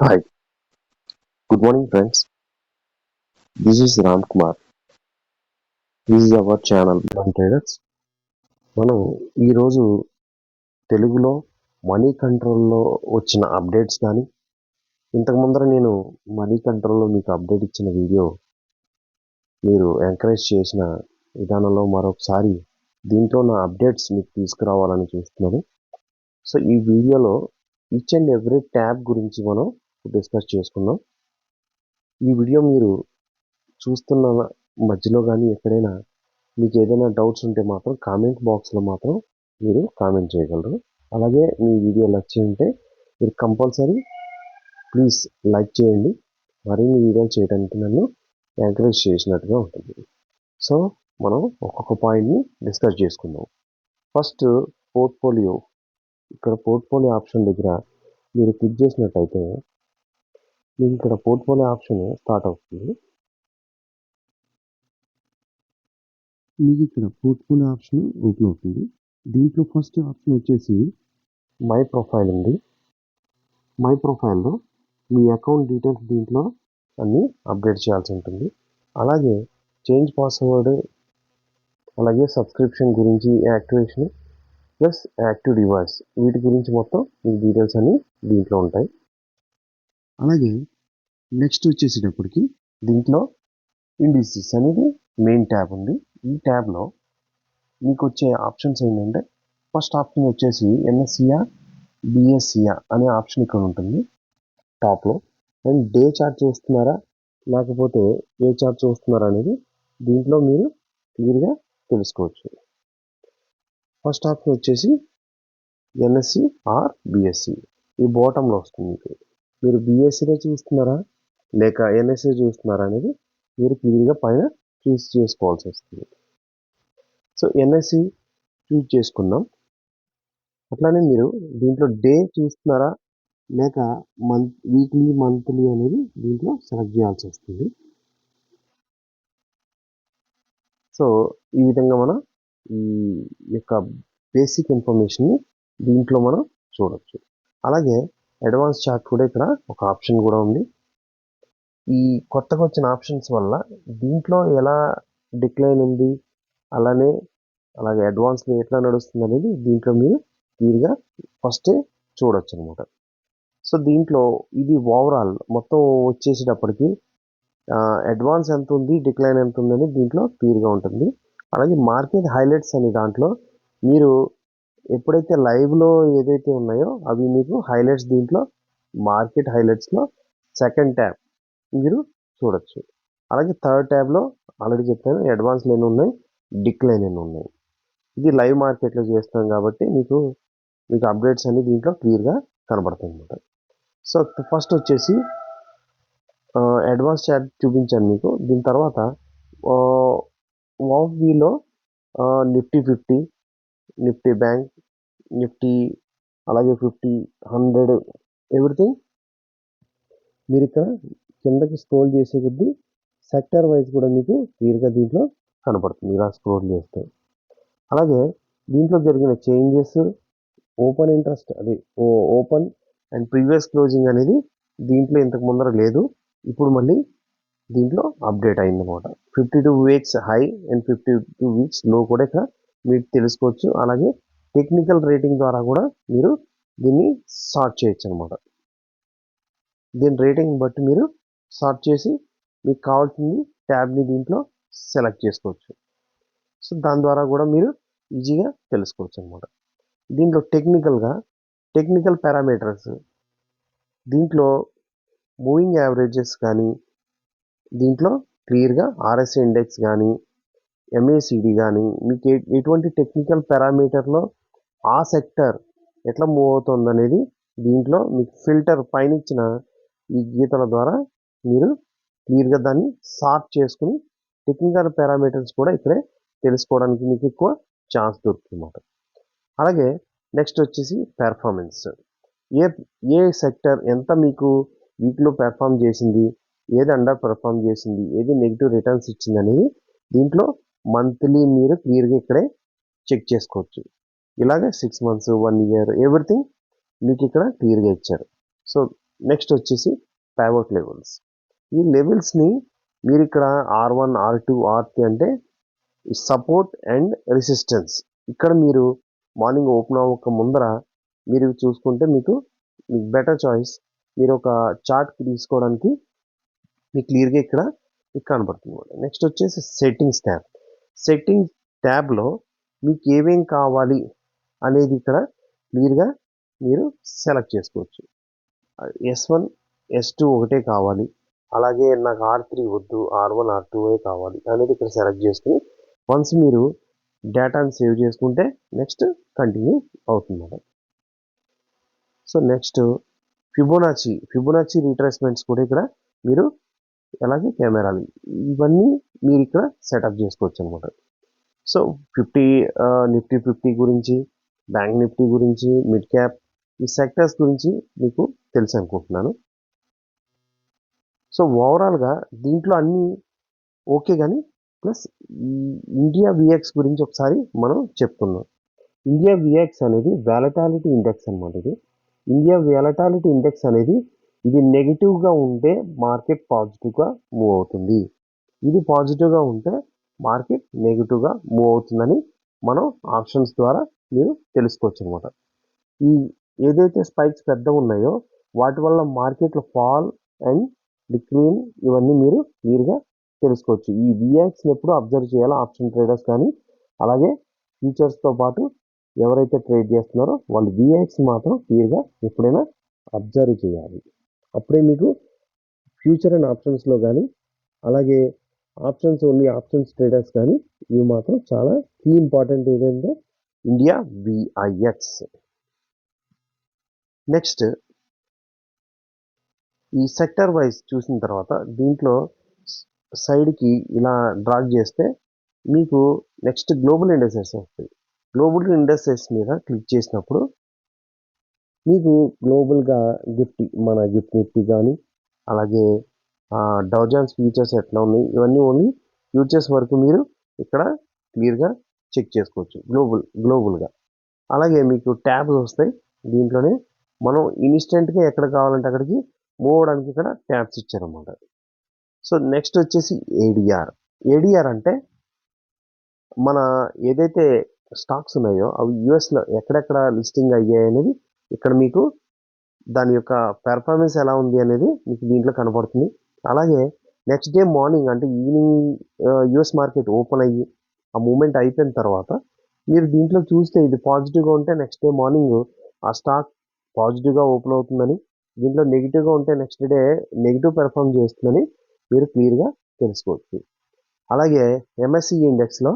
Hi, good morning, friends. This is Ram Kumar. This is our channel One Traders. మనం ఈరోజు తెలుగులో money కంట్రోల్లో వచ్చిన అప్డేట్స్ కానీ ఇంతకు ముందర నేను మనీ కంట్రోల్లో మీకు అప్డేట్ ఇచ్చిన వీడియో మీరు ఎంకరేజ్ చేసిన విధానంలో మరొకసారి దీంట్లో నా అప్డేట్స్ మీకు తీసుకురావాలని చూస్తున్నాను సో ఈ వీడియోలో ఈచ్ అండ్ ఎవ్రీ ట్యాబ్ గురించి మనం డిస్కస్ చేసుకుందాం. ఈ వీడియో మీరు చూస్తున్న మధ్యలో కానీ ఎక్కడైనా మీకు ఏదైనా డౌట్స్ ఉంటే మాత్రం కామెంట్ బాక్స్లో మాత్రం మీరు కామెంట్ చేయగలరు. అలాగే మీ వీడియో నచ్చి ఉంటే మీరు కంపల్సరీ ప్లీజ్ లైక్ చేయండి. మరిన్ని వీడియోలు చేయడానికి నన్ను ఎంకరేజ్ చేసినట్టుగా ఉంటుంది. సో మనం ఒక్కొక్క పాయింట్ని డిస్కస్ చేసుకుందాం. ఫస్ట్ పోర్ట్ఫోలియో ఇక్కడ పోర్ట్ఫోలియో ఆప్షన్ దగ్గర మీరు క్లిక్ చేసినట్టయితే మీకు ఇక్కడ పోర్ట్ఫోలియో ఆప్షన్ స్టార్ట్ అవుతుంది. మీకు ఇక్కడ పోర్ట్ఫోలియో ఆప్షన్ ఓపెన్ అవుతుంది. దీంట్లో ఫస్ట్ ఆప్షన్ వచ్చేసి మై ప్రొఫైల్ ఉంది. మై ప్రొఫైల్లో మీ అకౌంట్ డీటెయిల్స్ దీంట్లో అన్నీ అప్డేట్ చేయాల్సి ఉంటుంది. అలాగే చేంజ్ పాస్వర్డ్ అలాగే సబ్స్క్రిప్షన్ గురించి యాక్టివేషన్ ప్లస్ యాక్టివ్ డివైస్ వీటి గురించి మొత్తం మీ డీటెయిల్స్ అన్నీ దీంట్లో ఉంటాయి. అలాగే నెక్స్ట్ వచ్చేసేటప్పటికి దీంట్లో ఇండిసిస్ అనేది మెయిన్ ట్యాబ్ ఉంది. ఈ ట్యాబ్లో మీకు వచ్చే ఆప్షన్స్ ఏంటంటే ఫస్ట్ ఆప్షన్ వచ్చేసి ఎన్ఎస్సియా బిఎస్సియా అనే ఆప్షన్ ఇక్కడ ఉంటుంది టాప్లో అండ్ డే చార్ట్ చూస్తున్నారా? లేకపోతే ఏ చార్ట్ చూస్తున్నారా అనేది దీంట్లో మీరు క్లియర్గా తెలుసుకోవచ్చు. ఫస్ట్ ఆప్షన్ వచ్చేసి ఎన్ఎస్సి ఆర్ బిఎస్సి ఈ బాటంలో వస్తుంది మీకు. మీరు బిఎస్సిలో చూస్తున్నారా? లేక ఎన్ఎస్ఏ చూస్తున్నారా అనేది మీరు క్లియర్గా పైన చూస్ చేసుకోవాల్సి వస్తుంది. సో ఎన్ఎస్సి చూస్ చేసుకున్నాం అట్లానే మీరు దీంట్లో డే చూస్తున్నారా? లేక మంత్ వీక్లీ మంత్లీ అనేది దీంట్లో సెలెక్ట్ చేయాల్సి వస్తుంది. సో ఈ విధంగా మనం ఈ యొక్క బేసిక్ ఇన్ఫర్మేషన్ని దీంట్లో మనం చూడొచ్చు. అలాగే అడ్వాన్స్ చార్ట్ కూడా ఇక్కడ ఒక ఆప్షన్ కూడా ఉంది. ఈ కొత్తగా వచ్చిన ఆప్షన్స్ వల్ల దీంట్లో ఎలా డిక్లైన్ ఉంది అలానే అలాగే అడ్వాన్స్లో ఎట్లా నడుస్తుంది అనేది దీంట్లో మీరు క్లియర్గా ఫస్టే చూడొచ్చు అనమాట సో దీంట్లో ఇది ఓవరాల్ మొత్తం వచ్చేసేటప్పటికి అడ్వాన్స్ ఎంత ఉంది డిక్లైన్ ఎంత ఉంది అని దీంట్లో క్లియర్గా ఉంటుంది. అలాగే మార్కెట్ హైలైట్స్ అనే దాంట్లో మీరు ఎప్పుడైతే లైవ్లో ఏదైతే ఉన్నాయో అవి మీకు హైలైట్స్ దీంట్లో మార్కెట్ హైలైట్స్లో సెకండ్ ట్యాబ్ మీరు చూడొచ్చు. అలాగే థర్డ్ ట్యాబ్లో ఆల్రెడీ చెప్పాను అడ్వాన్స్లు ఎన్ని ఉన్నాయి డిక్లైన్ ఎన్ని ఉన్నాయి. ఇది లైవ్ మార్కెట్లో చేస్తాం కాబట్టి మీకు మీకు అప్డేట్స్ అన్ని దీంట్లో క్లియర్గా కనబడతాయి అన్నమాట. సో ఫస్ట్ వచ్చేసి అడ్వాన్స్ ట్యాబ్ చూపించాను మీకు. దీని తర్వాత వాఫ్బీలో Nifty fifty Nifty bank Nifty అలాగే ఫిఫ్టీ హండ్రెడ్ ఎవ్రీథింగ్. మీరు ఇక్కడ కిందకి స్క్రోల్ చేసే కొద్దీ సెక్టర్ వైజ్ కూడా మీకు క్లియర్గా దీంట్లో కనపడుతుంది. ఇలా స్క్రోల్ చేస్తే అలాగే దీంట్లో జరిగిన చేంజెస్ ఓపెన్ ఇంట్రెస్ట్ అది ఓపెన్ అండ్ ప్రీవియస్ క్లోజింగ్ అనేది దీంట్లో ఇంతకు ముందర లేదు. ఇప్పుడు మళ్ళీ దీంట్లో అప్డేట్ అయిందన్నమాట. Fifty two weeks high and fifty two వీక్స్లో కూడా ఇక్కడ మీరు తెలుసుకోవచ్చు. అలాగే టెక్నికల్ రేటింగ్ ద్వారా కూడా మీరు దీన్ని సార్ట్ చేయొచ్చు అనమాట దీని రేటింగ్ బట్టి మీరు సార్ట్ చేసి మీకు కావాల్సింది ట్యాబ్ని దీంట్లో సెలెక్ట్ చేసుకోవచ్చు. సో దాని ద్వారా కూడా మీరు ఈజీగా తెలుసుకోవచ్చు అనమాట దీంట్లో టెక్నికల్గా టెక్నికల్ పారామీటర్స్ దీంట్లో మూవింగ్ యావరేజెస్ కానీ దీంట్లో క్లియర్గా ఆర్ఎస్ ఇండెక్స్ కానీ ఎంఏసిడి కానీ మీకు ఎటువంటి టెక్నికల్ పారామీటర్లో ఆ సెక్టర్ ఎట్లా మూవ్ అవుతుంది అనేది దీంట్లో మీకు ఫిల్టర్ పైన ఇచ్చిన ఈ గీతల ద్వారా మీరు క్లియర్గా దాన్ని సార్ట్ చేసుకుని టెక్నికల్ పారామీటర్స్ కూడా ఇక్కడే తెలుసుకోవడానికి మీకు ఎక్కువ ఛాన్స్ దొరుకుతుందన్నమాట. అలాగే నెక్స్ట్ వచ్చేసి పెర్ఫార్మెన్స్ ఏ ఏ సెక్టర్ ఎంత మీకు వీటిలో పెర్ఫామ్ చేసింది ఏది అండర్ పెర్ఫామ్ చేసింది ఏది నెగిటివ్ రిటర్న్స్ ఇచ్చింది అనేది దీంట్లో మంత్లీ మీరు క్లియర్గా ఇక్కడే చెక్ చేసుకోవచ్చు. ఇలాగే six months one year everything మీకు ఇక్కడ క్లియర్గా ఇచ్చారు. సో నెక్స్ట్ వచ్చేసి ప్యావోట్ లెవెల్స్ ఈ లెవెల్స్ని మీరు ఇక్కడ R one R two R three అంటే సపోర్ట్ అండ్ రెసిస్టెన్స్ ఇక్కడ మీరు మార్నింగ్ ఓపెన్ అవ్వక ముందర మీరు చూసుకుంటే మీకు మీకు బెటర్ చాయిస్ మీరు ఒక చార్ట్ తీసుకోవడానికి మీకు క్లియర్గా ఇక్కడ మీకు కనబడుతుంది. నెక్స్ట్ వచ్చేసి సెట్టింగ్స్ ట్యాబ్ సెట్టింగ్స్ ట్యాబ్లో మీకు ఏమేం కావాలి అనేది ఇక్కడ క్లియర్గా మీరు సెలెక్ట్ చేసుకోవచ్చు. ఎస్ వన్ ఎస్ టూ ఒకటే కావాలి. అలాగే నాకు ఆర్ త్రీ వద్దు ఆర్ వన్ ఆర్ టూ కావాలి అనేది ఇక్కడ సెలెక్ట్ చేసుకుని వన్స్ మీరు డేటాను సేవ్ చేసుకుంటే నెక్స్ట్ కంటిన్యూ అవుతుంది so next Fibonacci Fibonacci retracements కూడా ఇక్కడ మీరు అలాగే కెమెరాలు ఇవన్నీ మీరు ఇక్కడ సెటప్ చేసుకోవచ్చు అనమాట సో ఫిఫ్టీ నిఫ్టీ ఫిఫ్టీ గురించి బ్యాంక్ నిఫ్టీ గురించి మిడ్ క్యాప్ ఈ సెక్టర్స్ గురించి మీకు తెలుసు అనుకుంటున్నాను. సో ఓవరాల్గా దీంట్లో అన్నీ ఓకే కానీ ప్లస్ ఇండియా విఎక్స్ గురించి ఒకసారి మనం చెప్పుకుందాం ఇండియా విఎక్స్ అనేది వ్యాలటాలిటీ ఇండెక్స్ అనమాట ఇది. ఇండియా వ్యాలటాలిటీ ఇండెక్స్ అనేది ఇది నెగిటివ్గా ఉంటే మార్కెట్ పాజిటివ్గా మూవ్ అవుతుంది. ఇది పాజిటివ్గా ఉంటే మార్కెట్ నెగిటివ్గా మూవ్ అవుతుందని మనం ఆప్షన్స్ ద్వారా మీరు తెలుసుకోవచ్చు అనమాట ఈ ఏదైతే స్పైక్స్ పెద్ద ఉన్నాయో వాటి వల్ల మార్కెట్లో ఫాల్ అండ్ డిక్రీన్ ఇవన్నీ మీరు క్లియర్గా తెలుసుకోవచ్చు. ఈ విఎక్స్ని ఎప్పుడు అబ్జర్వ్ చేయాలి ఆప్షన్ ట్రేడర్స్ కానీ అలాగే ఫ్యూచర్స్తో పాటు ఎవరైతే ట్రేడ్ చేస్తున్నారో వాళ్ళు విఎక్స్ మాత్రం క్లియర్గా ఎప్పుడైనా అబ్జర్వ్ చేయాలి. అప్పుడే మీకు ఫ్యూచర్ అండ్ ఆప్షన్స్లో కానీ అలాగే ఆప్షన్స్ ఓన్లీ ఆప్షన్స్ ట్రేడర్స్ కానీ ఇవి మాత్రం చాలా కీ ఇంపార్టెంట్ ఏంటంటే ఇండియా విఐఎక్స్ నెక్స్ట్ ఈ సెక్టర్ వైజ్ చూసిన తర్వాత దీంట్లో సైడ్కి ఇలా డ్రాగ్ చేస్తే మీకు నెక్స్ట్ గ్లోబల్ ఇండస్ట్రీస్ వస్తాయి. గ్లోబల్ ఇండస్ట్రీస్ మీద క్లిక్ చేసినప్పుడు మీకు గ్లోబల్గా గిఫ్ట్ మన గిఫ్ట్ నిఫ్టీ కానీ అలాగే డౌజాన్స్ ఫీచర్స్ ఎట్లా ఉన్నాయి? ఇవన్నీ ఓన్లీ ఫ్యూచర్స్ వరకు మీరు ఇక్కడ క్లియర్గా చెక్ చేసుకోవచ్చు. గ్లోబల్ గ్లోబల్గా. అలాగే మీకు ట్యాబ్స్ వస్తాయి. దీంట్లోనే మనం ఇన్స్టెంట్గా ఎక్కడ కావాలంటే అక్కడికి మూవ్ అవడానికి ఇక్కడ ట్యాబ్స్ ఇచ్చారన్నమాట. సో నెక్స్ట్ వచ్చేసి ఏడిఆర్ ఏడిఆర్ అంటే మన ఏదైతే స్టాక్స్ ఉన్నాయో అవి యుఎస్లో ఎక్కడెక్కడ లిస్టింగ్ అయ్యాయి అనేది ఇక్కడ మీకు దాని యొక్క పెర్ఫార్మెన్స్ ఎలా ఉంది అనేది మీకు దీంట్లో కనపడుతుంది. అలాగే నెక్స్ట్ డే మార్నింగ్ అంటే ఈవినింగ్ యుఎస్ మార్కెట్ ఓపెన్ అయ్యి ఆ మూమెంట్ అయిపోయిన తర్వాత మీరు దీంట్లో చూస్తే ఇది పాజిటివ్గా ఉంటే నెక్స్ట్ డే మార్నింగ్ ఆ స్టాక్ పాజిటివ్గా ఓపెన్ అవుతుందని దీంట్లో నెగిటివ్గా ఉంటే నెక్స్ట్ డే నెగిటివ్ పెర్ఫామ్ చేస్తుందని మీరు క్లియర్గా తెలుసుకోవచ్చు. అలాగే ఎంఎస్సి ఇండెక్స్లో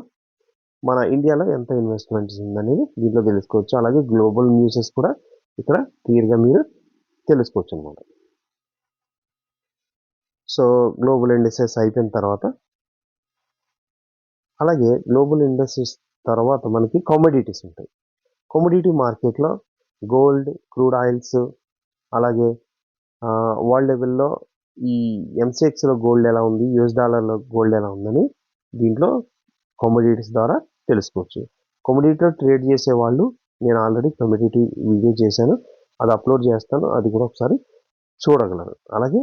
మన ఇండియాలో ఎంత ఇన్వెస్ట్మెంట్ ఉందనేది దీంట్లో తెలుసుకోవచ్చు. అలాగే గ్లోబల్ న్యూసెస్ కూడా ఇక్కడ క్లియర్గా మీరు తెలుసుకోవచ్చు అనమాట సో గ్లోబల్ ఇండస్ట్రీస్ అయిపోయిన తర్వాత అలాగే గ్లోబల్ ఇండస్ట్రీస్ తర్వాత మనకి కామోడిటీస్ ఉంటాయి. కామోడిటీ మార్కెట్లో గోల్డ్ క్రూడ్ ఆయిల్స్ అలాగే వరల్డ్ లెవెల్లో ఈ ఎంసెక్స్లో గోల్డ్ ఎలా ఉంది యుఎస్ డాలర్లో గోల్డ్ ఎలా ఉందని దీంట్లో కమోడిటీస్ ద్వారా తెలుసుకోవచ్చు. కమోడిటీలో ట్రేడ్ చేసే వాళ్ళు నేను ఆల్రెడీ కమోడిటీ వీడియో చేశాను అది అప్లోడ్ చేస్తాను అది కూడా ఒకసారి చూడగలరు. అలాగే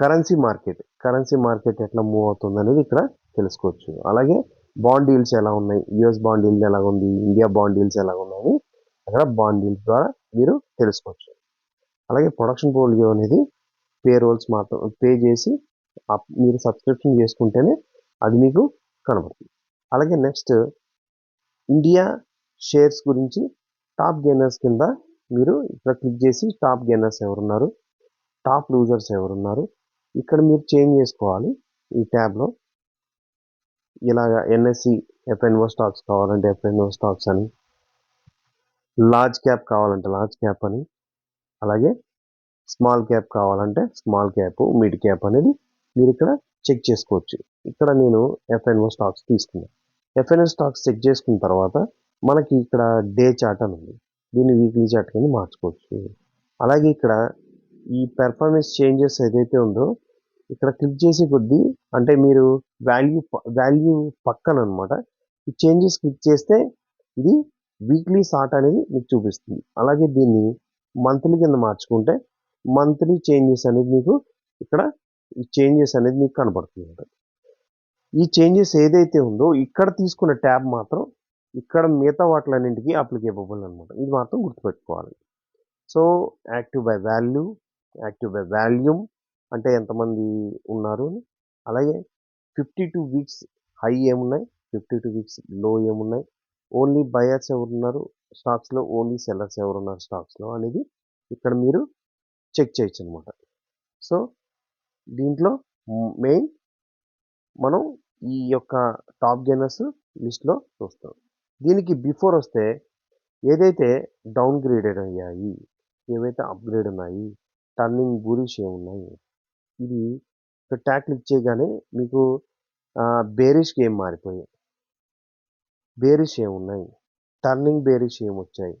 కరెన్సీ మార్కెట్. కరెన్సీ మార్కెట్ ఎట్లా మూవ్ అవుతుంది అనేది ఇక్కడ తెలుసుకోవచ్చు. అలాగే బాండ్ డీల్స్ ఎలా ఉన్నాయి? యుఎస్ బాండ్ డీల్స్ ఎలా ఉంది ఇండియా బాండ్ డీల్స్ ఎలా ఉన్నాయి అక్కడ బాండ్ డీల్స్ ద్వారా మీరు తెలుసుకోవచ్చు. అలాగే ప్రొడక్షన్ పోలియో అనేది పే రోల్స్ మాత్రం పే చేసి మీరు సబ్స్క్రిప్షన్ చేసుకుంటేనే అది మీకు కనబడుతుంది. అలాగే నెక్స్ట్ ఇండియా షేర్స్ గురించి టాప్ గెయినర్స్ కింద మీరు ఇక్కడ క్లిక్ చేసి టాప్ గెయినర్స్ ఎవరున్నారు? టాప్ లూజర్స్ ఎవరున్నారు? ఇక్కడ మీరు చేంజ్ చేసుకోవాలి ఈ ట్యాబ్లో. ఇలాగ ఎన్ఎస్సి ఎఫ్ఎన్ఓ స్టాక్స్ కావాలంటే ఎఫ్ఎన్ఓ స్టాక్స్ అని. లార్జ్ క్యాప్ కావాలంటే లార్జ్ క్యాప్ అని. అలాగే స్మాల్ క్యాప్ కావాలంటే స్మాల్ క్యాప్ మిడ్ క్యాప్ అనేది మీరు ఇక్కడ చెక్ చేసుకోవచ్చు. ఇక్కడ నేను ఎఫ్ఎన్ఓ స్టాక్స్ తీసుకున్నాను ఎఫ్ఎన్ఓ స్టాక్స్ చెక్ చేసుకున్న తర్వాత మనకి ఇక్కడ డే చార్ట్ అని ఉంది. దీన్ని వీక్లీ చార్ట్ కింద మార్చుకోవచ్చు. అలాగే ఇక్కడ ఈ పెర్ఫార్మెన్స్ చేంజెస్ ఏదైతే ఉందో ఇక్కడ క్లిక్ చేసే కొద్దీ అంటే మీరు వాల్యూ వాల్యూ పక్కన అనమాట ఈ చేంజెస్ క్లిక్ చేస్తే ఇది వీక్లీ సార్ట్ అనేది మీకు చూపిస్తుంది. అలాగే దీన్ని మంత్లీ కింద మార్చుకుంటే మంత్లీ చేంజెస్ అనేది మీకు ఇక్కడ ఈ చేంజెస్ అనేది మీకు కనబడుతుంది ఈ చేంజెస్ ఏదైతే ఉందో ఇక్కడ తీసుకున్న ట్యాబ్ మాత్రం ఇక్కడ మిగతా వాటిలన్నింటికి అప్లికేబుల్ అనమాట. ఇది మాత్రం గుర్తుపెట్టుకోవాలి. So active by value active volume అంటే ఎంతమంది ఉన్నారు అని. అలాగే ఫిఫ్టీ టూ వీక్స్ హై ఏమున్నాయి? ఫిఫ్టీ టూ వీక్స్లో ఏమున్నాయి? ఓన్లీ బయర్స్ ఎవరున్నారు స్టాక్స్లో? ఓన్లీ సెల్లర్స్ ఎవరున్నారు స్టాక్స్లో? అనేది ఇక్కడ మీరు చెక్ చేయొచ్చు అనమాట సో దీంట్లో మెయిన్ మనం ఈ యొక్క టాప్ గెయినర్స్ లిస్ట్లో చూస్తాం. దీనికి బిఫోర్ వస్తే ఏదైతే డౌన్ గ్రేడెడ్ అయ్యాయి ఏవైతే అప్గ్రేడ్ ఉన్నాయి టర్నింగ్ బూరిష్ ఏమున్నాయి? ఇది ఇక్కడ ట్యాగ్ క్లిక్ చేయగానే మీకు బేరిష్కి గేమ్ మారిపోయాయి? బేరిష్ ఏమున్నాయి? టర్నింగ్ బేరిష్ ఏమొచ్చాయి?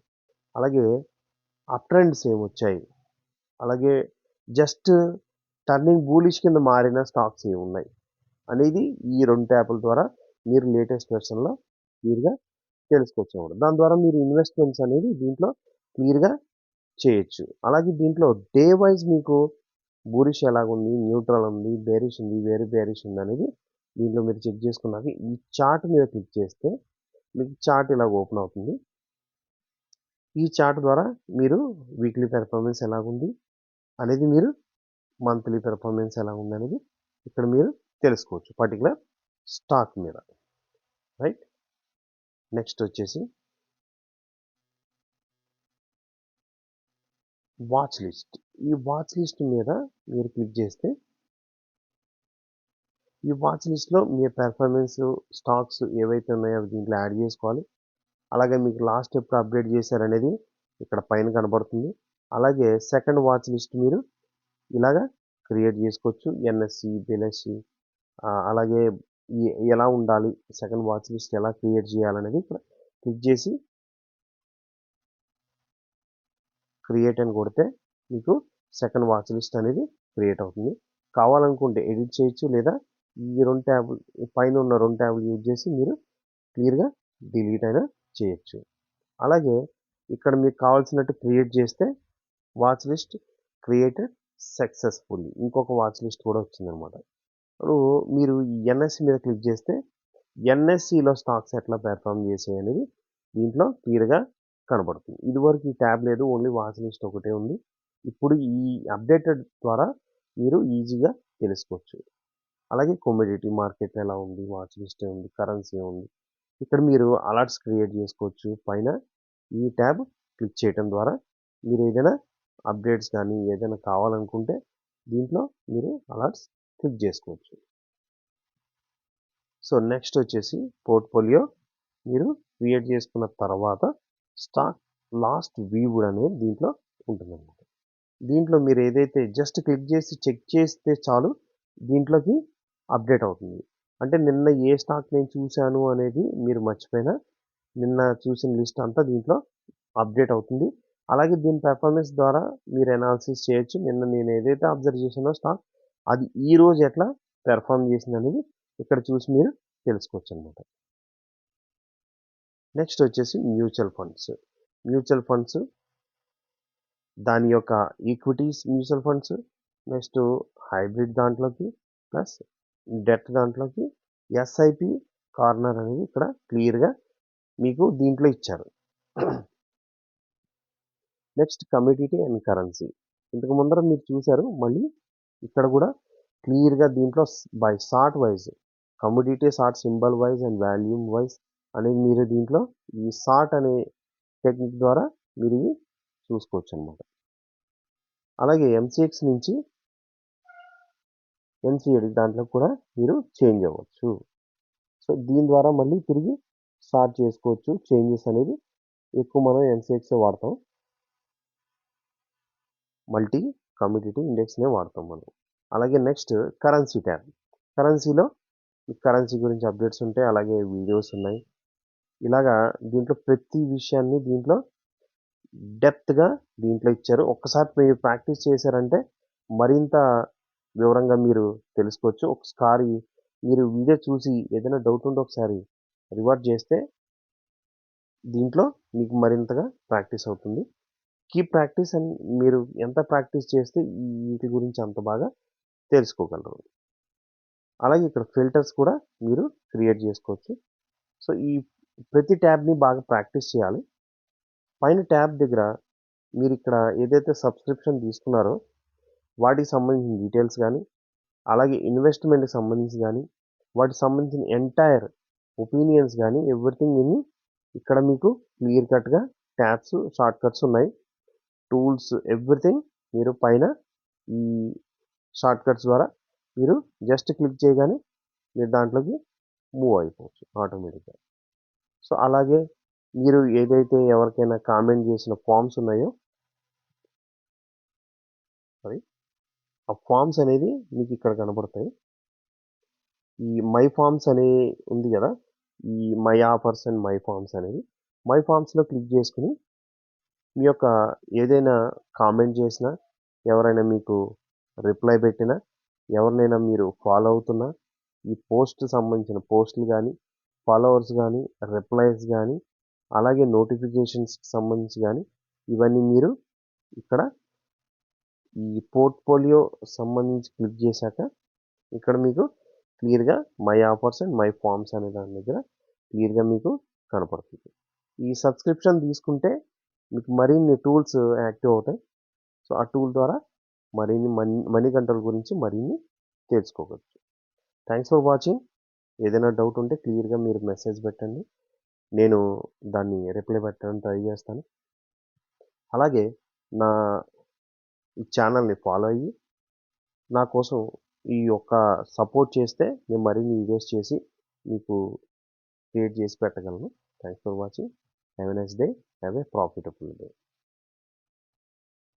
అలాగే అప్ ట్రెండ్స్ ఏమొచ్చాయి? అలాగే జస్ట్ టర్నింగ్ బూలిష్ కింద మారిన స్టాక్స్ ఏమున్నాయి? అనేది ఈ రెండు ట్యాపుల ద్వారా మీరు లేటెస్ట్ వెర్షన్లో క్లియర్గా తెలుసుకోవచ్చు దాని ద్వారా మీరు ఇన్వెస్ట్మెంట్స్ అనేది దీంట్లో క్లియర్గా చేయొచ్చు. అలాగే దీంట్లో డే వైజ్ మీకు బూరిష్ ఎలాగుంది న్యూట్రల్ ఉంది బేరిష్ ఉంది వేరే బేరిష్ ఉంది అనేది దీంట్లో మీరు చెక్ చేసుకున్నాక ఈ చార్ట్ మీద క్లిక్ చేస్తే మీకు చార్ట్ ఇలా ఓపెన్ అవుతుంది. ఈ చార్ట్ ద్వారా మీరు వీక్లీ పెర్ఫార్మెన్స్ ఎలాగుంది అనేది మీరు మంత్లీ పెర్ఫార్మెన్స్ ఎలా ఉంది అనేది ఇక్కడ మీరు తెలుసుకోవచ్చు పర్టికులర్ స్టాక్ మీద. రైట్? నెక్స్ట్ వచ్చేసి వాచ్ లిస్ట్. ఈ వాచ్ లిస్ట్ మీద మీరు క్లిక్ చేస్తే ఈ వాచ్ లిస్ట్లో మీ పెర్ఫార్మెన్స్ స్టాక్స్ ఏవైతే ఉన్నాయో అవి దీంట్లో యాడ్ చేసుకోవాలి. అలాగే మీకు లాస్ట్ ఎప్పుడు అప్డేట్ చేశారనేది ఇక్కడ పైన కనబడుతుంది. అలాగే సెకండ్ వాచ్ లిస్ట్ మీరు ఇలాగా క్రియేట్ చేసుకోవచ్చు. ఎన్ఎస్సి బిఎల్ఎస్సి అలాగే ఎలా ఉండాలి సెకండ్ వాచ్ లిస్ట్ ఎలా క్రియేట్ చేయాలనేది ఇక్కడ క్లిక్ చేసి క్రియేట్ అని కొడితే మీకు సెకండ్ వాచ్ లిస్ట్ అనేది క్రియేట్ అవుతుంది. కావాలనుకుంటే ఎడిట్ చేయొచ్చు లేదా ఈ రెండు ట్యాబులు పైన ఉన్న రెండు ట్యాబ్లు యూజ్ చేసి మీరు క్లియర్గా డిలీట్ అయినా చేయొచ్చు. అలాగే ఇక్కడ మీకు కావాల్సినట్టు క్రియేట్ చేస్తే వాచ్ లిస్ట్ క్రియేటెడ్ సక్సెస్ఫుల్లీ ఇంకొక వాచ్ లిస్ట్ కూడా వచ్చిందనమాట. ఇప్పుడు మీరు ఎన్ఎస్సి మీద క్లిక్ చేస్తే ఎన్ఎస్సిలో స్టాక్స్ ఎట్లా పెర్ఫామ్ చేసాయి అనేది దీంట్లో క్లియర్గా కనబడుతుంది. ఇదివరకు ఈ ట్యాబ్ లేదు ఓన్లీ వాచ్ లిస్ట్ ఒకటే ఉంది. ఇప్పుడు ఈ అప్డేటెడ్ ద్వారా మీరు ఈజీగా తెలుసుకోవచ్చు. అలాగే కమోడిటీ మార్కెట్ ఎలా ఉంది వాచ్ లిస్ట్ ఉంది కరెన్సీ ఉంది. ఇక్కడ మీరు అలర్ట్స్ క్రియేట్ చేసుకోవచ్చు. పైన ఈ ట్యాబ్ క్లిక్ చేయడం ద్వారా మీరు ఏదైనా అప్డేట్స్ కానీ ఏదైనా కావాలనుకుంటే దీంట్లో మీరు అలర్ట్స్ క్లిక్ చేసుకోవచ్చు. సో నెక్స్ట్ వచ్చేసి పోర్ట్ఫోలియో మీరు క్రియేట్ చేసుకున్న తర్వాత స్టాక్ లాస్ట్ వీవుడ్ అనేది దీంట్లో ఉంటుందన్నమాట. దీంట్లో మీరు ఏదైతే జస్ట్ క్లిక్ చేసి చెక్ చేస్తే చాలు దీంట్లోకి అప్డేట్ అవుతుంది. అంటే నిన్న ఏ స్టాక్ నేను చూశాను అనేది మీరు మర్చిపోయినా నిన్న చూసిన లిస్ట్ అంతా దీంట్లో అప్డేట్ అవుతుంది. అలాగే దీని పెర్ఫార్మెన్స్ ద్వారా మీరు అనాలిసిస్ చేయొచ్చు. నిన్న నేను ఏదైతే అబ్జర్వ్ చేశానో స్టాక్ అది ఈ రోజు ఎట్లా పెర్ఫార్మ్ చేసింది అనేది ఇక్కడ చూసి మీరు తెలుసుకోవచ్చు అనమాట నెక్స్ట్ వచ్చేసి మ్యూచువల్ ఫండ్స్. మ్యూచువల్ ఫండ్స్ దాని యొక్క equities mutual funds next hybrid దాంట్లోకి ప్లస్ డెట్ దాంట్లోకి ఎస్ఐపి కార్నర్ అనేది ఇక్కడ క్లియర్గా మీకు దీంట్లో ఇచ్చారు. Next commodity and currency. ఇంతకు ముందర మీరు చూశారు మళ్ళీ ఇక్కడ కూడా క్లియర్గా దీంట్లో by short wise commodity short symbol wise and volume wise అనేది మీరు దీంట్లో ఈ సార్ట్ అనే టెక్నిక్ ద్వారా మీరు ఇవి చూసుకోవచ్చు అనమాట అలాగే ఎంసీఎక్స్ నుంచి ఎన్సిఎడి దాంట్లో కూడా మీరు చేంజ్ అవ్వచ్చు. సో దీని ద్వారా మళ్ళీ తిరిగి స్టార్ట్ చేసుకోవచ్చు. చేంజెస్ అనేది ఎక్కువ మనం ఎన్సిఎక్స్ వాడతాం. మల్టీ కమ్యూనిటీ ఇండెక్స్నే వాడతాం మనం. అలాగే నెక్స్ట్ కరెన్సీ ట్యాబ్. కరెన్సీలో కరెన్సీ గురించి అప్డేట్స్ ఉంటాయి. అలాగే వీడియోస్ ఉన్నాయి. ఇలాగా దీంట్లో ప్రతి విషయాన్ని దీంట్లో డెప్త్గా దీంట్లో ఇచ్చారు. ఒక్కసారి మీరు ప్రాక్టీస్ చేశారంటే మరింత వివరంగా మీరు తెలుసుకోవచ్చు. ఒకసారి మీరు వీడియో చూసి ఏదైనా డౌట్ ఉంటే ఒకసారి రివర్ట్ చేస్తే దీంట్లో మీకు మరింతగా ప్రాక్టీస్ అవుతుంది. కీ ప్రాక్టీస్ అండ్ మీరు ఎంత ప్రాక్టీస్ చేస్తే వీటి గురించి అంత బాగా తెలుసుకోగలరు. అలాగే ఇక్కడ ఫిల్టర్స్ కూడా మీరు క్రియేట్ చేసుకోవచ్చు. సో ఈ ప్రతి ట్యాబ్ని బాగా ప్రాక్టీస్ చేయాలి. పైన ట్యాబ్ దగ్గర మీరు ఇక్కడ ఏదైతే సబ్స్క్రిప్షన్ తీసుకున్నారో వాటికి సంబంధించిన డీటెయిల్స్ కానీ అలాగే ఇన్వెస్ట్మెంట్కి సంబంధించి కానీ వాటికి సంబంధించిన ఎంటైర్ ఒపీనియన్స్ కానీ ఎవ్రీథింగ్ ఇన్ని ఇక్కడ మీకు క్లియర్ కట్గా ట్యాబ్స్ షార్ట్ కట్స్ ఉన్నాయి. టూల్స్ ఎవ్రీథింగ్ మీరు పైన ఈ షార్ట్ కట్స్ ద్వారా మీరు జస్ట్ క్లిక్ చేయగానే మీరు దాంట్లోకి మూవ్ అయిపోవచ్చు ఆటోమేటిక్గా. సో అలాగే మీరు ఏదైతే ఎవరికైనా కామెంట్ చేసిన ఫామ్స్ ఉన్నాయో సారీ ఆ ఫామ్స్ అనేది మీకు ఇక్కడ కనబడతాయి. ఈ మై ఫామ్స్ అనే ఉంది కదా ఈ my offers and my forms అనేది. మై ఫామ్స్లో క్లిక్ చేసుకుని మీ యొక్క ఏదైనా కామెంట్ చేసినా ఎవరైనా మీకు రిప్లై పెట్టినా ఎవరినైనా మీరు ఫాలో అవుతున్నా ఈ పోస్ట్ సంబంధించిన పోస్టులు కానీ ఫాలోవర్స్ కానీ రిప్లైస్ కానీ అలాగే నోటిఫికేషన్స్కి సంబంధించి కానీ ఇవన్నీ మీరు ఇక్కడ ఈ పోర్ట్ఫోలియో సంబంధించి క్లిక్ చేశాక ఇక్కడ మీకు క్లియర్గా my offers and my forms అనే దాని దగ్గర క్లియర్గా మీకు కనపడుతుంది. ఈ సబ్స్క్రిప్షన్ తీసుకుంటే మీకు మరిన్ని టూల్స్ యాక్టివ్ అవుతాయి. సో ఆ టూల్ ద్వారా మరిన్ని మనీ మనీ కంట్రోల్ గురించి మరిన్ని తెలుసుకోవచ్చు. Thanks for watching. ఏదైనా డౌట్ ఉంటే క్లియర్గా మీరు మెసేజ్ పెట్టండి. నేను దాన్ని రిప్లై పెట్టడానికి ట్రై చేస్తాను. అలాగే నా ఈ ఛానల్ని ఫాలో అయ్యి నా కోసం ఈ యొక్క సపోర్ట్ చేస్తే నేను మరిన్ని వీడియోస్ చేసి మీకు క్రియేట్ చేసి పెట్టగలను. Thanks for watching have a nice day have a profitable day